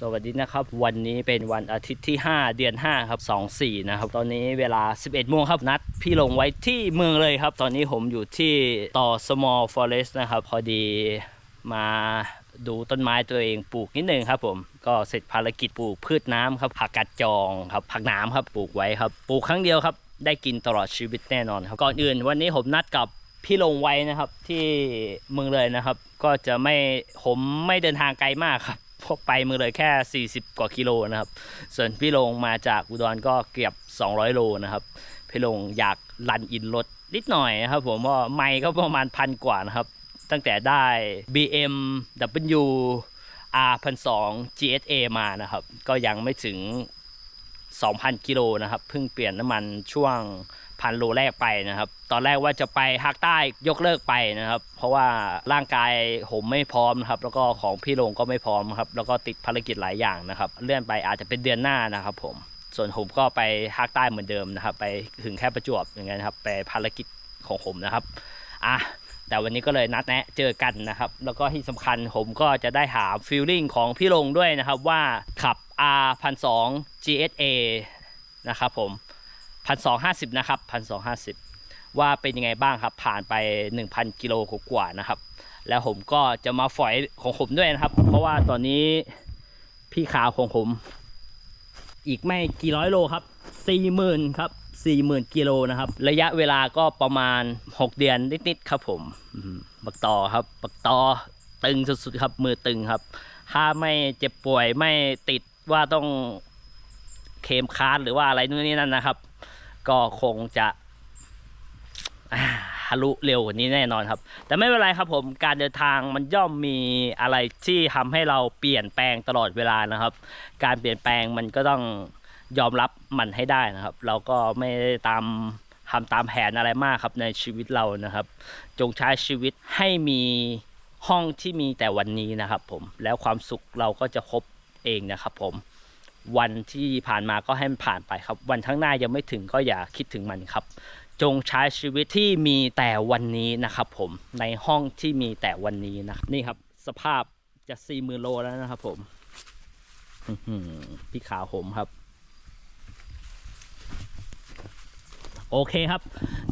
สวัสดีนะครับวันนี้เป็นวันอาทิตย์ที่ 5 เดือน 5 ครับ 24 นะครับ ตอนนี้เวลา 11 โมงครับ นัดพี่ลงไว้ที่เมืองเลยครับ ตอนนี้ผมอยู่ที่ต่อ small forest นะครับ พอดีมาดูต้นไม้ตัวเองปลูกนิดนึงครับผมก็เสร็จภารกิจปลูกพืชน้ำครับผักกัดจองครับผักน้ำครับปลูกไว้ครับ ปลูกครั้งเดียวครับ ได้กินตลอดชีวิตแน่นอนครับก่อนอื่น วันนี้ผมนัดกับพี่ลงไว้นะครับที่เมืองเลยนะครับ ก็จะไม่ผมไม่เดินทางไกลมากครับ พราะไปมือเลยแค่ 40 กว่ากิโลนะครับ ส่วนพี่ลงมาจากอุดรก็เกือบ 200 โลนะครับ พี่ลงอยากรันอินรถนิดหน่อยนะครับ ผมว่าไม่ก็ประมาณพันกว่านะครับ ตั้งแต่ได้ BMW R 1 2 GSA มานะครับ ก็ยังไม่ถึง 2,000 กิโลนะครับ เพิ่งเปลี่ยนน้ำมันช่วง พันโลแรกไปนะครับ ตอนแรกว่าจะไปภาคใต้ยกเลิกไปนะครับ เพราะว่าร่างกายผมไม่พร้อมครับ แล้วก็ของพี่ลงก็ไม่พร้อมครับ แล้วก็ติดภารกิจหลายอย่างนะครับ เลื่อนไปอาจจะเป็นเดือนหน้านะครับผม ส่วนผมก็ไปภาคใต้เหมือนเดิมนะครับ ไปถึงแค่ประจวบอย่างเงี้ยครับ ไปภารกิจของผมนะครับอะแต่วันนี้ก็เลยนัดแนะเจอกันนะครับ แล้วก็ที่สำคัญผมก็จะได้ถามฟีลลิ่งของพี่ลงด้วยนะครับว่าขับ R 1 2 GSA นะครับผม 1,250นะครับ1,250ว่าเป็นยังไงบ้างครับ ผ่านไป1,000กิโลกว่าๆนะครับ แล้วผมก็จะมาฝอยของผมด้วยนะครับ เพราะว่าตอนนี้พี่ขาวของผม อีกไม่กี่ร้อยโลครับ40,000ครับ40,000กิโลนะครับ ระยะเวลาก็ประมาณ6เดือนนิดๆครับผมบักต่อครับบักต่อตึงสุดๆครับมือตึงครับ ถ้าไม่เจ็บป่วยไม่ติดว่าต้องเคมคาร์ดหรือว่าอะไรนู่นนี่นั่นนะครับ ก็คงจะอ่าทะลุเร็วกว่านี้แน่นอนครับ แต่ไม่เป็นไรครับผมการเดินทางมันย่อมมีอะไรที่ทำให้เราเปลี่ยนแปลงตลอดเวลานะครับ การเปลี่ยนแปลงมันก็ต้องยอมรับมันให้ได้นะครับ เราก็ไม่ได้ตามทำตามแผนอะไรมากครับในชีวิตเรานะครับ จงใช้ชีวิตให้มีห้องที่มีแต่วันนี้นะครับผมแล้วความสุขเราก็จะครบเองนะครับผม วันที่ผ่านมาก็ให้มันผ่านไปครับ วันข้างหน้ายังไม่ถึงก็อย่าคิดถึงมันครับ จงใช้ชีวิตที่มีแต่วันนี้นะครับ ผมในห้องที่มีแต่วันนี้นะครับนี่ครับ สภาพจะสี่มือโลแล้วนะครับ ผมพี่ขาวผมครับ โอเคครับ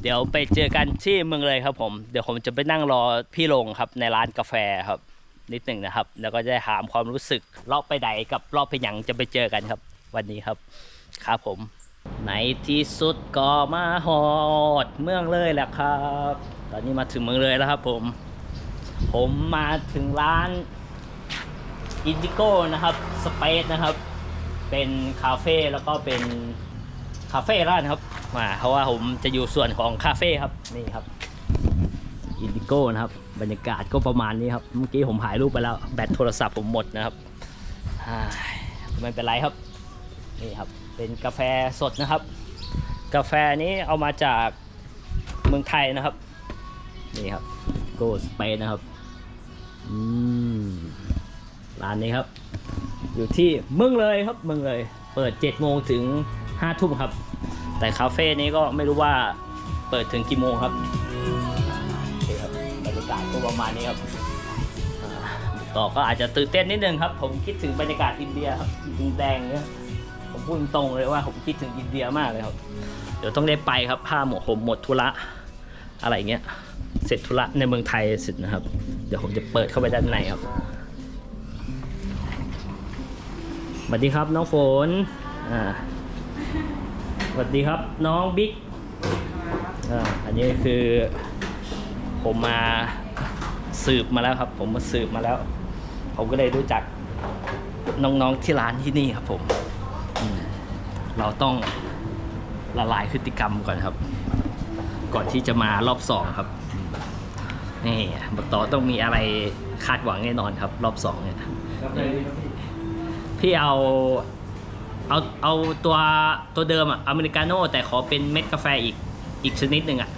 เดี๋ยวไปเจอกันที่เมืองเลยครับ ผม เดี๋ยวผมจะไปนั่งรอพี่ลงครับ ในร้านกาแฟครับ นิดหนึ่งนะครับ แล้วก็จะถามความรู้สึกรอบไปไหนกับรอบไปหยังจะไปเจอกันครับ วันนี้ครับครับผม ในที่สุดก็มาฮอดเมืองเลยแหละครับ ตอนนี้มาถึงเมืองเลยแล้วครับ ผม ผมมาถึงร้านอินดิโก้นะครับสเปซนะครับ เป็นคาเฟ่แล้วก็เป็นคาเฟ่ร้านครับมาเพราะว่าผมจะอยู่ส่วนของคาเฟ่ครับนี่ครับอินดิโก้นะครับ บรรยากาศก็ประมาณนี้ครับ เมื่อกี้ผมถ่ายรูปไปแล้วแบตโทรศัพท์ผมหมดนะครับไม่เป็นไรครับนี่ครับเป็นกาแฟสดนะครับ กาแฟนี้เอามาจากเมืองไทยนะครับนี่ครับโกสเปนนะครับอืมร้านนี้ครับ อยู่ที่เมืองเลยครับเมืองเลย เปิด7โมงถึง5ทุ่มครับ แต่คาเฟ่นี้ก็ไม่รู้ว่าเปิดถึงกี่โมงครับ ประมาณนี้ครับต่อก็อาจจะตื่นเต้นนิดนึงครับ ผมคิดถึงบรรยากาศอินเดียครับดินแดงเนี่ยผมพูดตรงเลยว่าผมคิดถึงอินเดียมากเลยครับ เดี๋ยวต้องได้ไปครับผ้าหมดผมหมดธุระอะไรเงี้ย เสร็จธุระในเมืองไทยเสร็จนะครับ เดี๋ยวผมจะเปิดเข้าไปด้านในครับสวัสดีครับน้องฝนอ่าสวัสดีครับน้องบิ๊กอ่าอันนี้คือผมมา สืบมาแล้วครับ ผมมาสืบมาแล้ว ผมก็เลยรู้จักน้องๆที่ร้านที่นี่ครับผมมเราต้องละลายพฤติกรรมก่อนครับ ก่อนที่จะมารอบสองครับ นี่บักต่อต้องมีอะไรคาดหวังแน่นอนครับ รอบสองเนี่ยพี่เอาเอาเอาตัวตัวเดิมอะอเมริกาโน่แต่ขอเป็นเม็ดกาแฟอีกอีกชนิดหนึ่งอะ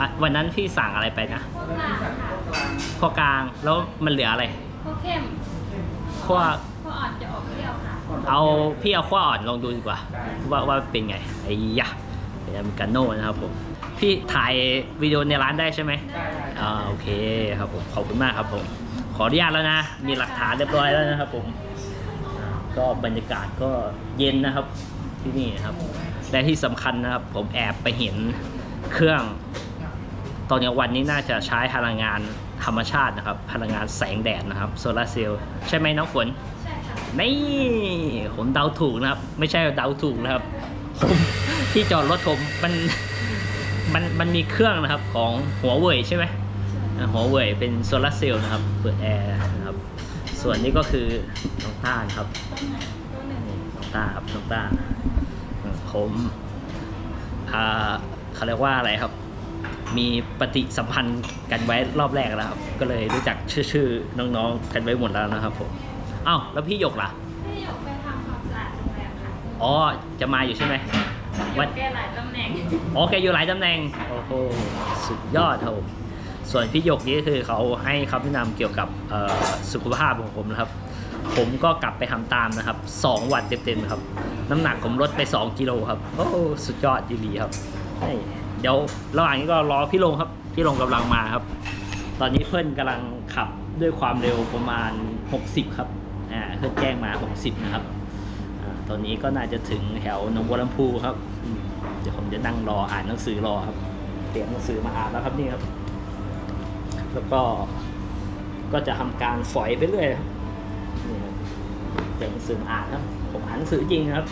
อะวันนั้นพี่สั่งอะไรไปนะ ขั้วกลางแล้วมันเหลืออะไรพวกเข้มขั้วพวกอ่อนจะออกเปรี้ยวค่ะเอาพี่เอาขั้วอ่อนลองดูดีกว่าว่าว่าเป็นไงไอ้ยะเป็นอเมริกาโน่นะครับผมพี่ถ่ายวิดีโอในร้านได้ใช่ไหมอ่าโอเคครับผมขอบคุณมากครับผมขออนุญาตแล้วนะ มีหลักฐานเรียบร้อยแล้วนะครับผมก็บรรยากาศก็เย็นนะครับที่นี่นะครับ และที่สำคัญนะครับ ผมแอบไปเห็นเครื่อง ตอนกลางวันนี้น่าจะใช้พลังงาน ธรรมชาตินะครับ พลังงานแสงแดดนะครับโซลาร์เซลล์ใช่ไหมน้องฝนใช่ค่ะนี่ผมเดาถูกนะครับ ไม่ใช่เดาถูกนะครับผมที่จอดรถผมมันมันมันมีเครื่องนะครับของหัวเว่ยใช่ไหมอ่าหัวเว่ยเป็นโซลาร์เซลล์นะครับเปิดแอร์นะครับส่วนนี้ก็คือน้องต้านะครับต้นไหนต้นหนึ่งนี่น้องต้าครับน้องต้าอืมผมอ่าเขาเรียกว่าอะไรครับ มีปฏิสัมพันธ์กันไว้รอบแรกแล้วครับ ก็เลยรู้จักชื่อชื่อน้องๆกันไว้หมดแล้วนะครับผมอ้าวแล้วพี่หยกล่ะพี่หยกไปทำความสะอาดโรงแรมค่ะอ๋อจะมาอยู่ใช่ไหมหยวันกแกหลายตำแหน่งอ๋อแกอยู่หลายตำแหน่งโอ้โหสุดยอดครับผมส่วนพี่หยกนี่คือเขาให้คำแนะนำเกี่ยวกับเอ่อสุขภาพของผมนะครับ ผมก็กลับไปทำตามนะครับ 2 วันเต็มๆครับ น้ำหนักผมลดไป 2 กิโลครับ โอ้โหสุดยอดดีๆครับให้ เดี๋ยวระหว่างนี้ก็รอพี่ลงครับ พี่ลงกำลังมาครับ ตอนนี้เพื่อนกำลังขับด้วยความเร็วประมาณ 60 ครับอ่าเพื่อนแจ้งมา 60 นะครับอ่าตอนนี้ก็น่าจะถึงแถวหนองบัวลำพูครับอืมเดี๋ยวผมจะนั่งรออ่านหนังสือรอครับ เตรียมหนังสือมาอ่านแล้วครับนี่ครับ แล้วก็ก็จะทำการฝอยไปเรื่อยครับนี่ครับเตรียมหนังสือมาอ่านครับ ผมอ่านหนังสือจริงครับ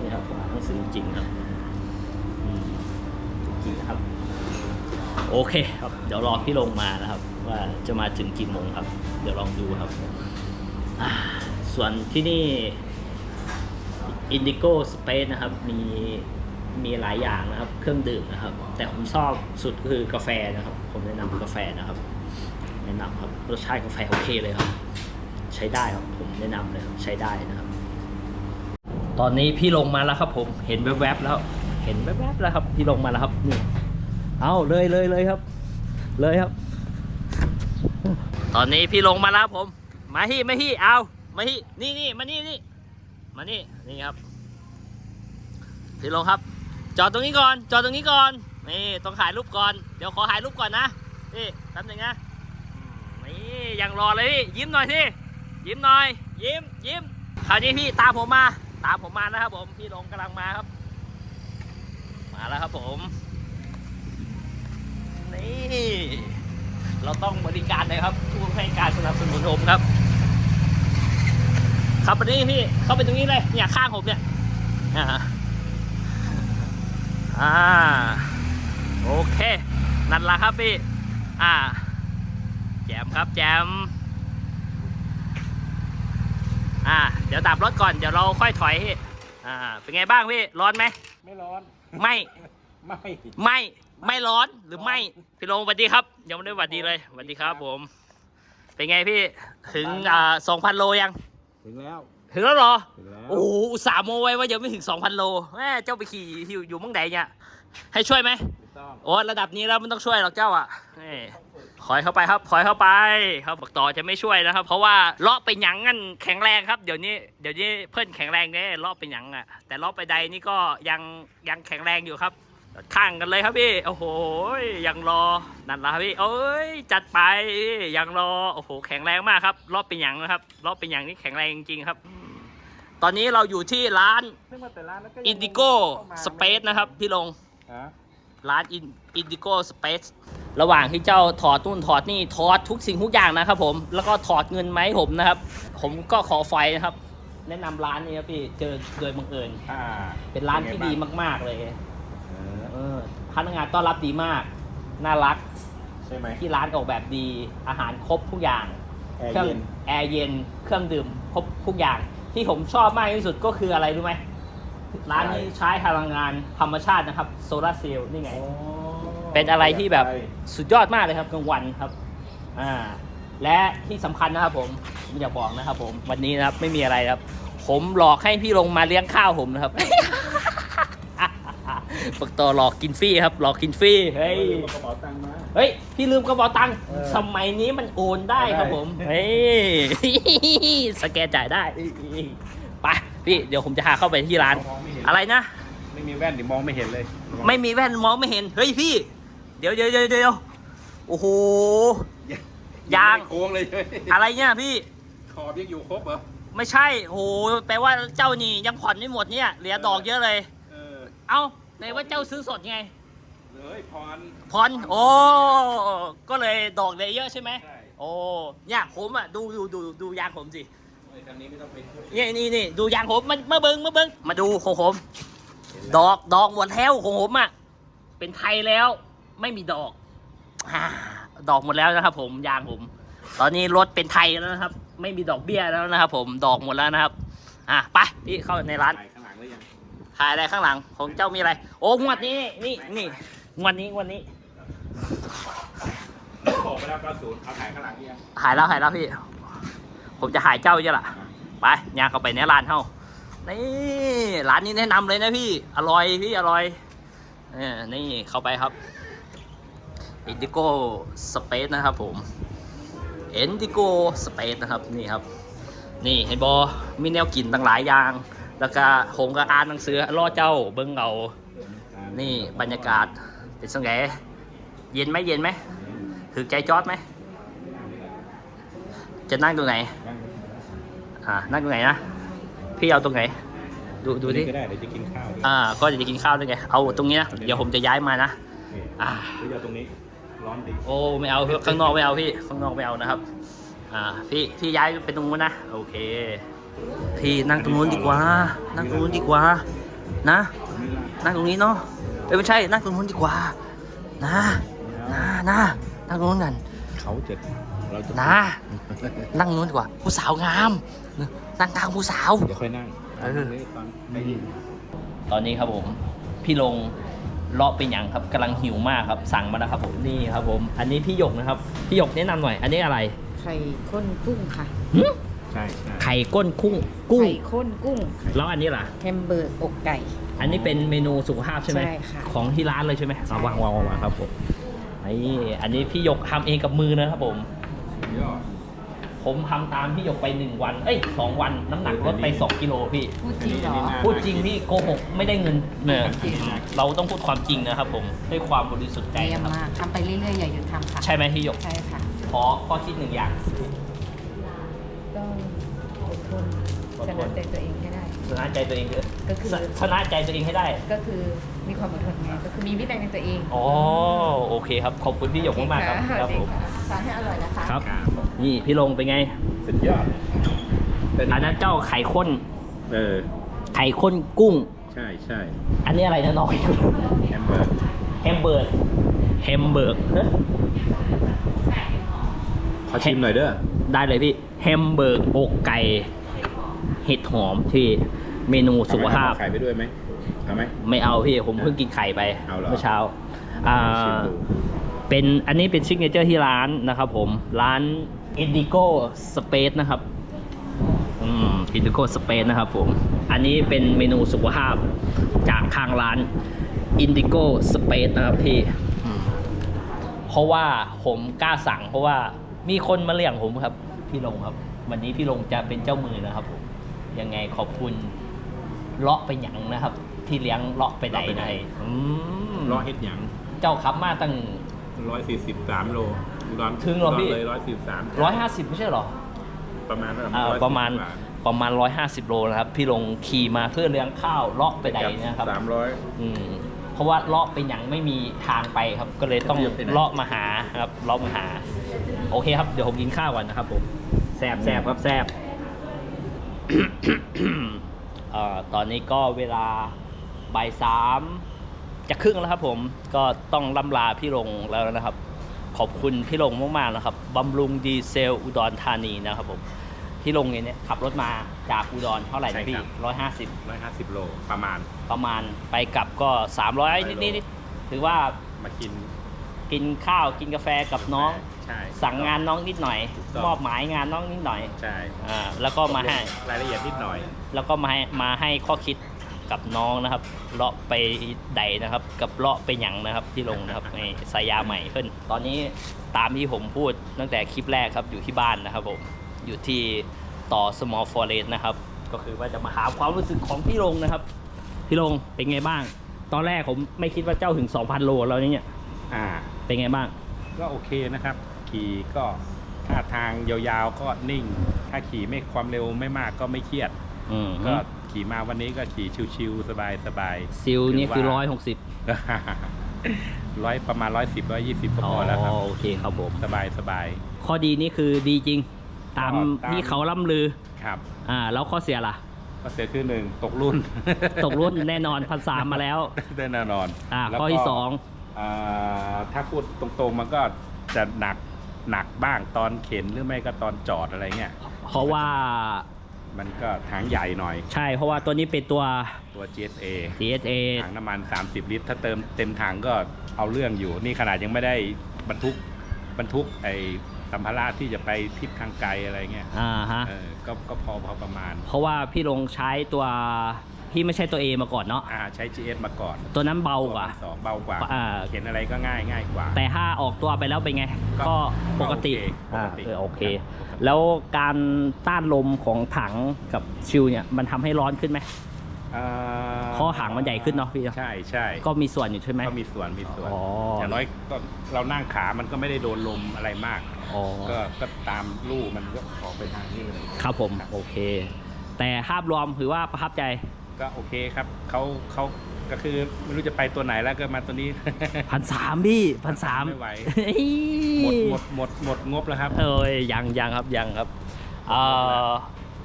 นี่ครับผมอ่านหนังสือจริงครับ นะครับ โอเคครับ เดี๋ยวรอพี่ลงมานะครับ ว่าจะมาถึงกี่โมงครับ เดี๋ยวลองดูครับ ส่วนที่นี่ Indigo Space นะครับ มีมีหลายอย่างนะครับ เครื่องดื่มนะครับ แต่ผมชอบสุดคือกาแฟนะครับ ผมแนะนำกาแฟนะครับ แนะนำครับรสชาติกาแฟโอเคเลยครับ ใช้ได้ครับผมแนะนำเลยครับใช้ได้นะครับ ตอนนี้พี่ลงมาแล้วครับผมเห็นแวบๆแล้ว เห็นแวบๆแล้วครับพี่ลงมาแล้วครับนี่เอาเลยเลยเลยครับ เลยครับ ตอนนี้พี่ลงมาแล้วผม มาที่มาที่เอามาที่นี่นี่มานี่นี่มานี่นี่ครับ พี่ลงครับ จอดตรงนี้ก่อน จอดตรงนี้ก่อนนี่ต้องถ่ายรูปก่อนเดี๋ยวขอถ่ายรูปก่อนนะนี่แป๊บหนึงนะนี่ยังรอเลยพี่ยิ้มหน่อยสิยิ้มหน่อย ยิ้มยิ้มคราวนี้พี่ตามผมมา ตามผมมานะครับผมพี่ลงกำลังมาครับ มาแล้วครับผม นี่ เราต้องบริการเลยครับผู้ให้การสนับสนุนผมครับ ครับวันนี้พี่ เข้าไปตรงนี้เลยเนี่ยข้างผมเนี่ยอ่าอ่าโอเค นั่นละครับพี่ อ่า แจมครับแจมอ่า เดี๋ยวดับรถก่อน เดี๋ยวเราค่อยถอยพี่ อ่า เป็นไงบ้างพี่ ร้อนไหม ไม่ร้อน ไม่ไม่ไม่ไม่ร้อนหรือไม่พี่ลงสวัสดีครับยังไม่ได้สวัสดีเลยสวัสดีครับผม เป็นไงพี่ถึงอ่าสองพันโลยัง ถึงแล้ว ถึงแล้วเหรอ ถึงแล้ว โอ้โหอุตสาห์โมไว้ว่ายังไม่ถึงสองพันโลแม่เจ้าไปขี่อยู่อยู่เมืองใดเนี่ย ให้ช่วยไหมถูกต้องโอ้ระดับนี้แล้วมันต้องช่วยหรอกเจ้าอะนี่ถอยเข้าไปครับถอยเข้าไปครับบอกต่อจะไม่ช่วยนะครับ เพราะว่าเลาะไปหยังกันแข็งแรงครับ เดี๋ยวนี้เดี๋ยวนี้เพื่อนแข็งแรงเนี่ยเลาะไปหยังอะ แต่เลาะไปใดนี่ก็ยังยังแข็งแรงอยู่ครับข้างกันเลยครับพี่โอ้โหยังรอนั่นละครับพี่เอ้ยจัดไปยังรอโอ้โหแข็งแรงมากครับรอบเป็นอย่างนะครับรอบเป็นอย่างนี้แข็งแรงจริงๆครับ ตอนนี้เราอยู่ที่ร้านซึ่งมาแต่ร้านแล้วก็ยัง Indigo เข้ามา Space นะครับ พี่ลง ฮะร้าน In- Indigo Space ระหว่างที่เจ้าถอดนู่นถอดนี่ถอดทุกสิ่งทุกอย่างนะครับผม แล้วก็ถอดเงินไหมาให้ผมนะครับ ผมก็ขอไฟนะครับ แนะนำร้านนี้ครับพี่เจอโดยบังเอิญ อ่าเป็นร้านที่ดีไงบ้งมาก ๆ เลยเออเออพนักงานต้อนรับดีมาก น่ารัก ใช่ไหมที่ร้านออกแบบดี อาหารครบทุกอย่าง แอร์เครื่องเย็นแอร์เย็น เครื่องดื่มครบทุกอย่าง ที่ผมชอบมากที่สุดก็คืออะไรรู้ไหมร้านนี้ใช้พลังงานธรรมชาตินะครับโซลาร์เซลล์นี่ไงโอ้เป็นอะไรที่แบบใช่สุดยอดมากเลยครับกลางวันครับอ่าและที่สำคัญนะครับผมผมอยากบอกนะครับ ผมวันนี้นะครับไม่มีอะไรครับ ผมหลอกให้พี่ลงมาเลี้ยงข้าวผมนะครับปกตอหลอกกินฟรีครับ หลอกกินฟรีเฮ้ยเอากระเป๋าตังค์มา เฮ้ย พี่ลืมกระเป๋าตังค์เออสมัยนี้มันโอนได้ครับได้ผม เฮ้ย สแกนจ่ายได้ ไป พี่ เดี๋ยวผมจะพาเข้าไปที่ร้านมองไม่เห็นอะไรนะ ไม่มีแว่นเดี๋ยวมองไม่เห็นเลย ไม่มีแว่นมองไม่เห็น เฮ้ยพี่ เดี๋ยวเดี๋ยวเดี๋ยวเดี๋ยวโอ้โห ยางไม่โค้งเลย อะไรเนี่ยพี่ ขอบยังอยู่ครบเหรอ ไม่ใช่ โห แปลว่าเจ้านี่ยังผ่อนไม่หมดเนี่ย เหลือดอกเยอะเลย เออเอ้าไหนว่าเจ้าซื้อสดไง เลยพรผ่อนโอ้ก็เลยดอกเหลยเยอะใช่ไหมใช่ โอ้เนี่ยผมอะดูดูดูดูยางผมสิไอ้คันนี้ไม่ต้องไปช่วยนี่นี่นี่ดูยางผมมันมาเบิงมาเบิงมาดูของผม ดอกดอกหมดแล้วของผมอะเป็นไทยแล้ว ไม่มีดอกอ่าดอกหมดแล้วนะครับ ผมยางผม ตอนนี้รถเป็นไทยแล้วนะครับ ไม่มีดอกเบี้ยแล้วนะครับ ผมดอกหมดแล้วนะครับอะไปพี่เข้าในร้าน ถ่ายข้างหลังหรือยังถ่ายอะไรข้างหลังของเจ้ามีอะไร โอ้งวดนี้นี่นี่ง วดนี้งวดนี้บอกไปแล้ว90เอาถ่ายข้างหลังหรือยังถ่ายแล้วถ่ายแล้วพี่ ผมจะถ่ายเจ้าเยอะล่ะ ไปย่างเข้าไปในร้านเฮ้านี่ร้านนี้แนะนำเลยนะพี่ อร่อยพี่อร่อยเออนี่เข้าไปครับ Indigo Space นะครับผม Indigo Space นะครับนี่ครับ นี่เห็นบอมีแนวกินต่างหลายอย่าง แล้วก็ผมก็อ่านหนังสือรอเจ้าเบิ้งเอานี่บรรยากาศ เป็นสังไงเย็นไหมเย็นไหมถือใจจอดไหม จะนั่งตรงไหน อ่า นั่งตรงไหนนะ พี่เอาตรงไหน ดูดูดิก็ได้เดี๋ยวจะกินข้าว อ่า ก็จะกินข้าวด้วยไง เอาตรงนี้นะ เดี๋ยวผมจะย้ายมานะนี่อ่าหรือจะเอาตรงนี้ ร้อนดิ โอ้ไม่เอาข้างนอกไม่เอาพี่ ข้างนอกไม่เอานะครับ อ่า พี่พี่ย้ายไปตรงนู้นนะ โอเค พี่นั่งตรงนู้นดีกว่า นั่งตรงนู้นดีกว่า นะ นั่งตรงนี้เนาะเอ้ยไม่ใช่นั่งตรงนู้นดีกว่า นะนะนะนั่งตรงนู้นกันเขาจะเราจะนะ นั่งนู้นดีกว่า ผู้สาวงามนั่งกลางผู้สาวเดี๋ยวค่อยนั่งเออตอนได้ยินตอนนี้ครับผมพี่ลงเลาะไปหยังครับกำลังหิวมากครับสั่งมาแล้วครับผมนี่ครับผม อันนี้พี่หยกนะครับพี่หยกแนะนำหน่อย อันนี้อะไรไข่ข้นกุ้งค่ะหึใช่ใช่ไข่ก้นกุ้งกุ้งไข่ข้นกุ้ง แล้วอันนี้ล่ะแฮมเบอร์กอกไก่ อันนี้เป็นเมนูสุขภาพใช่ไหมใช่ค่ะ ของที่ร้านเลยใช่ไหมเอาวางวางวางวางครับผมนี่อันนี้พี่หยกทำเองกับมือนะครับผม ยอดผมทำตามพี่หยกไปหนึ่งวัน เอ้ยสองวันน้ำหนักลดไปสองกิโลพี่ พูดจริงเหรอ พูดจริงพี่โกหกไม่ได้เงินเนี่ยเราต้องพูดความจริงนะครับผมด้วยความบริสุทธิ์ใจเยี่ยมนะครับมากทำไปเรื่อยๆ อย่าหยุดทำค่ะ ใช่ไหมพี่หยกใช่ค่ะ ขอข้อคิดหนึ่งอย่างต้องอดทนอดชทนนะใจตัวเองให้ได้ ชนะใจตัวเองเถอะ ก็คือชชนะใจตัวเองให้ได้ ก็คือมีความอดทนไงก็คือมีวินัยในตัวเองอ๋อโอเคครับ ขอบคุณพี่หยกมากๆครับะครับดีผมค่ะทานให้อร่อยนะคะครับ นี่พี่ลงเป็นไงสุดยอดอันนั้นเจ้าไข่ข้น เออ ไข่ข้นกุ้ง ใช่ใช่อันนี้อะไรนะน้องแฮมเบอร์แฮมเบอร์กแฮมเบอร์กเฮ้ยขอชิมหน่อยเด้อได้เลยพี่แฮมเบอร์กอกไก่เห็ดหอมที่ เมนูสุขภาพ เอไข่ไปด้วยไหมเอาไหม ไม่เอาพี่ผมเพิ่งกินไข่ไปเอาเหรอ เมื่อเช้าอ่าชิมดูเป็นอันนี้เป็นซิกเนเจอร์ที่ร้านนะครับผม ร้าน Indigo Space นะครับ อืม Indigo Space นะครับผม อันนี้เป็นเมนูสุขภาพจากทางร้าน Indigo Space นะครับพี่อืมเพราะว่าผมกล้าสั่ง เพราะว่ามีคนมาเลี้ยงผมครับ พี่ลงครับ วันนี้พี่ลงจะเป็นเจ้ามือนะครับผม ยังไงขอบคุณ เลาะไปหยังนะครับ ที่เลี้ยงเลาะไปไหนไหนอืมรอเฮ็ดหยังเจ้าขับมาตั้งร้อยสี่สิบสามโลร้อนถึงเหรอพี่เลยร้อยสี่สามร้อยห้าสิบไม่ใช่เหรอ ประมาณนั้นอ่าประมาณประมาณร้อยห้าสิบโลนะครับ พี่ลงขี่มาเพื่อเลี้ยงข้าวเลาะไปไหนนะครับสามร้อยอืมเพราะว่าเลาะไปหยังไม่มีทางไปครับ ก็เลยต้องเรียบไปไหนเลาะมาหาครับเลาะมาหา โอเคครับเดี๋ยวผมกินข้าวก่อนนะครับผมแซบแซบครับแซบเอ่อ ตอนนี้ก็เวลาบ่ายสามจะครึ่งแล้วครับผมก็ต้องล่ำลาพี่ลงแล้วนะครับ ขอบคุณพี่ลงมากๆนะครับบำรุงดีเซลอุดรธานีนะครับผมพี่ลงเนี่ยขับรถมาจากอุดรเท่าไหร่นะพี่ร้อยห้าสิบร้อยห้าสิบโลประมาณประมาณไปกลับก็300นิดๆถือว่ามากินกินข้าวกินกาแฟกับน้อง ใช่ สั่งงานน้องนิดหน่อย ถูกต้อง มอบหมายงานน้องนิดหน่อยใช่อ่าแล้วก็มาให้ รายละเอียดนิดหน่อย แล้วก็มาให้มาให้ข้อคิดกับน้องนะครับ เลาะไปใดนะครับ กับเลาะไปหยังนะครับที่ลงนะครับ ในสายยาใหม่ขึ้นตอนนี้ตามที่ผมพูดตั้งแต่คลิปแรกครับอยู่ที่บ้านนะครับผมอยู่ที่ต่อ small forest นะครับ ก็คือว่าจะมาหาความรู้สึกของพี่ลงนะครับ พี่ลงเป็นไงบ้าง ตอนแรกผมไม่คิดว่าเจ้าถึง 2,000 โลแล้วเนี่ยอ่า เป็นไงบ้าง ก็โอเคนะครับ ขี่ก็ถ้าทางยาวๆก็นิ่ง ถ้าขี่ไม่ความเร็วไม่มากก็ไม่เครียดอืมก็ขี่มาวันนี้ก็ขี่ชิวๆสบายๆซิลนี่คือถืร้อว่ายหกสิบ ร้อยประมาณร้อยสิบร้อยยี่สิบก็อ๋พออแล้วครับโอเคครับผมสบายสบายข้อดีนี่คือดีจริง ตามก็ตามที่เขาล่ำลือครับ อ่า แล้วข้อเสียล่ะก็เสียคือหนึ่งตกรุ่น ตกรุ่นแน่นอนพันสามมาแล้วได้แน่นอน อ่าแล้วข้อก็ที่สองอ่าถ้าพูดตรงๆมันก็จะหนัก หนักบ้างตอนเข็นหรือไม่ก็ตอนจอดอะไรเงี้ยเพราะว่ามันก็ถังใหญ่หน่อย ใช่เพราะว่าตัวนี้เป็นตัว ตัว GSA TSA ถังน้ำมัน 30 ลิตร ถ้าเติมเต็มถังก็เอาเรื่องอยู่ นี่ขนาดยังไม่ได้บรรทุกบรรทุกไอ้สัมภาระที่จะไปทิศทางไกลอะไรเงี้ยอ่าฮะเออก็ก็พอพอประมาณ เพราะว่าพี่ลงใช้ตัว ที่ไม่ใช่ตัว A มาก่อนเนาะอ่าใช้ GS มาก่อนตัวนั้นเบากว่าสองเบากว่าอ่า เข็นอะไรก็ง่ายง่ายกว่า แต่ถ้าออกตัวไปแล้วเป็นไง ก็ปกติก็อ่าโอเคเออโอเค ครับแล้วการต้านลมของถังกับชิลเนี่ยมันทำให้ร้อนขึ้นไหม อ่าเพราะหางมันใหญ่ขึ้นเนอะพี่ใช่ใช่ก็มีส่วนอยู่ใช่ไหม ก็มีส่วนมีส่วนอ๋ออ อย่างน้อยก็เรานั่งขามันก็ไม่ได้โดนลมอะไรมาก อ๋อก็ก็ตามลู่มันก็ออกไปทางนี้เลย ครับผมโอเค แต่ภาพรวมถือว่าประทับใจ ก็โอเคครับเขาเขาก็คือไม่รู้จะไปตัวไหนแล้วก็มาตัวนี้ พันสามพี่พันสามไม่ไหวหมดหมดหมดหมดงบแล้วครับเอ้ยยังยังครับยังครับเอ่อ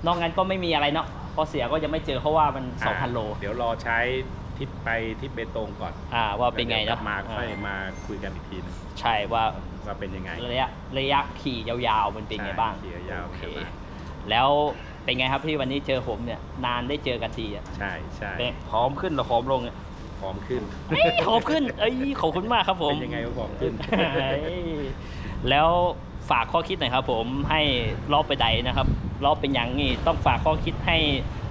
นอกนั้นก็ไม่มีอะไรเนาะพอเสียก็ยังไม่เจอเพราะว่ามัน2,000โลเดี๋ยวรอใช้ทิศไปทิศเบตงก่อน อ่าว่าเป็นไงแล้วดี๋ยวกลัเนาะบมาอ่าค่อยมาคุยกันอีกทีหนึงใช่ว่าว่าเป็นยังไง ระยะระยะขี่ยาวๆมันเป็นไงบ้างใช่ขี่ยาวๆโอเคเป็นไงบ้างแล้ว เป็นไงครับพี่วันนี้เจอผมเนี่ยนานได้เจอกันทีอะใช่ใช่เป็นผอมขึ้นหรือผอมลงเนี่ยพร้อมขึ้นเอ้ยผอมขึ้นเอ้ยขอบคุณมากครับผมเป็นยังไงก็ผอมขึ้นเอ้ยแล้วฝากข้อคิดหน่อยครับ ผมให้รอบไปใดนะครับ รอบเป็นอย่างนี้ต้องฝากข้อคิดให้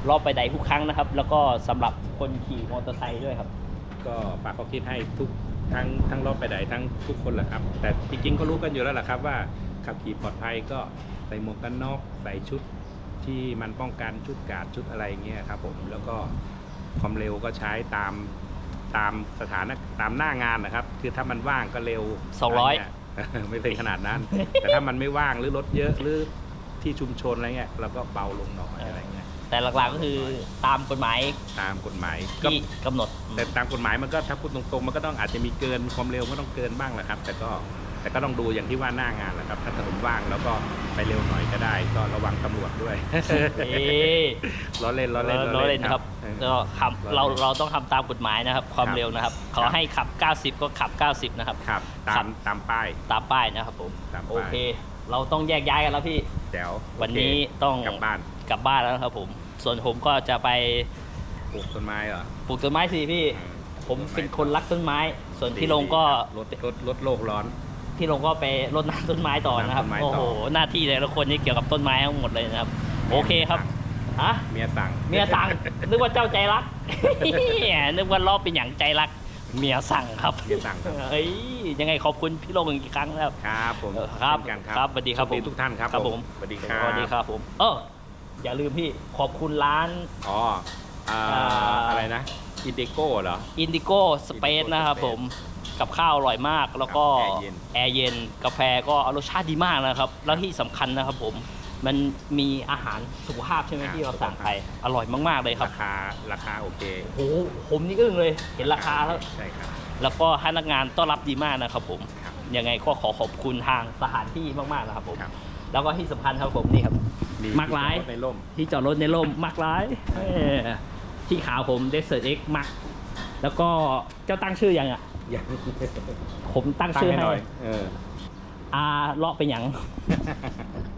รอบไปใดทุกครั้งนะครับ แล้วก็สำหรับคนขี่มอเตอร์ไซค์ด้วยครับ ก็ฝากข้อคิดให้ทุกทั้งทั้งรอบไปไหนทั้งทุกคนแหละครับ แต่จริงๆก็รู้กันอยู่แล้วแหละครับว่าขับขี่ปลอดภัยก็ใส่หมวกกันน็อกใส่ชุด ที่มันป้องกันชุดกาดชุดอะไรเงี้ยครับผมแล้วก็ความเร็วก็ใช้ตามตามสถานะตามหน้างานนะครับ คือถ้ามันว่างก็เร็วสองร้อยะไเงี้ไม่ถึงขนาดนั้น แต่ถ้ามันไม่ว่างหรือรถเยอะหรือที่ชุมชนอะไรเงี้ยเราก็เบาลงหน่อยอะไรเงี้ยแต่หลักๆก็คือตามกฎหมายตามกฎหมายก็ ที่กำหนดแต่ตามกฎหมายมันก็ถ้าพูดตรงๆมันก็ต้องอาจจะมีเกินความเร็วก็ต้องเกินบ้างแหละครับ แต่ก็แต่ก็ต้องดูอย่างที่ว่าหน้างานแหละครับ ถ้าถนนว่างแล้วก็ ไปเร็วหน่อยก็ได้ ก็ระวังตำรวจด้วยเอ๊ะล้อเล่นล้อเล่นเราเล่นครับเออก็ขับเราเราต้องทำตามกฎหมายนะครับ ความครับเร็วนะครับ ขอให้ขับ 90 ก็ขับ 90 นะครับครับตาครัมบตามป้ายตามป้ายนะครับผมตามป้ายโอเค เราต้องแยกย้ายกันแล้วพี่แจ๋ววันโอเคนี้ต้องกลับบ้านกลับบ้านแล้วนะครับผม ส่วนผมก็จะไปปลูกต้นไม้เหรอปลูกต้นไม้สิพี่เออผมเป็นคนรักต้นไม้ ส่วนพี่ลงก็ลดลดลดโลกร้อน พี่ลงก็ไปรดน้ำต้นไม้ต่อนะครับ รดน้ำต้นไม้โอ้ต่อโห หน้าที่แต่ละคนนี่เกี่ยวกับต้นไม้ทั้งหมดเลยนะครับ โอเคครับฮะเมียสั่งเมียสั่ง นึกว่าเจ้าใจรัก นึกว่ารอบเป็นอย่างใจรัก เมียสั่งครับ เมียสั่งครับเอ้ย ยังไงขอบคุณพี่ลงอีกครั้งนะครับ ครับผมเออครับเช่นกันครับสวัสดีครับโชดีผมทุกท่านครับครับผมสวัสดีครับสวัสดีครับผม เอออย่าลืมพี่ ขอบคุณร้าน อ๋ออ่าอ่า อะไรนะอินดิโก้เหรออินดิโก้สเปซ Indigo นะครับ Space ผม กับข้าวอร่อยมาก แล้วก็ครับแอร์เย็นแอร์เย็นกาแฟก็รสชาติดีมากนะครับ แล้วที่สำคัญนะครับผมมันมีอาหารสุขภาพใช่ไหมอ่าที่เราสั่งไปอร่อยมาก ๆ เลยครับ ราคาราคาโอเคโอ้โหผมนี่อึ้งเลย เห็นราคาแล้วใช่ครับแล้วก็พนักงานต้อนรับดีมากนะครับผมครับยังไงก็ขอขอบคุณทางสถานที่มากๆนะครับผมครับแล้วก็ที่สำคัญครับผมนี่ครับมากหลายที่จอดรถในร่มที่จอดรถในร่มมักร้ายเออที่ขาวผม Desert X มักแล้วก็เจ้าตั้งชื่อยังอะ ยังผมตั้งตั้งชื่อให้ให้หน่อย เออ อาเลาะเป็นหยัง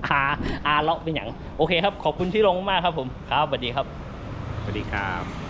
อาอาเลาะเป็นหยัง โอเคครับ ขอบคุณที่ลงมากครับผม ครับสวัสดีครับ สวัสดีครับ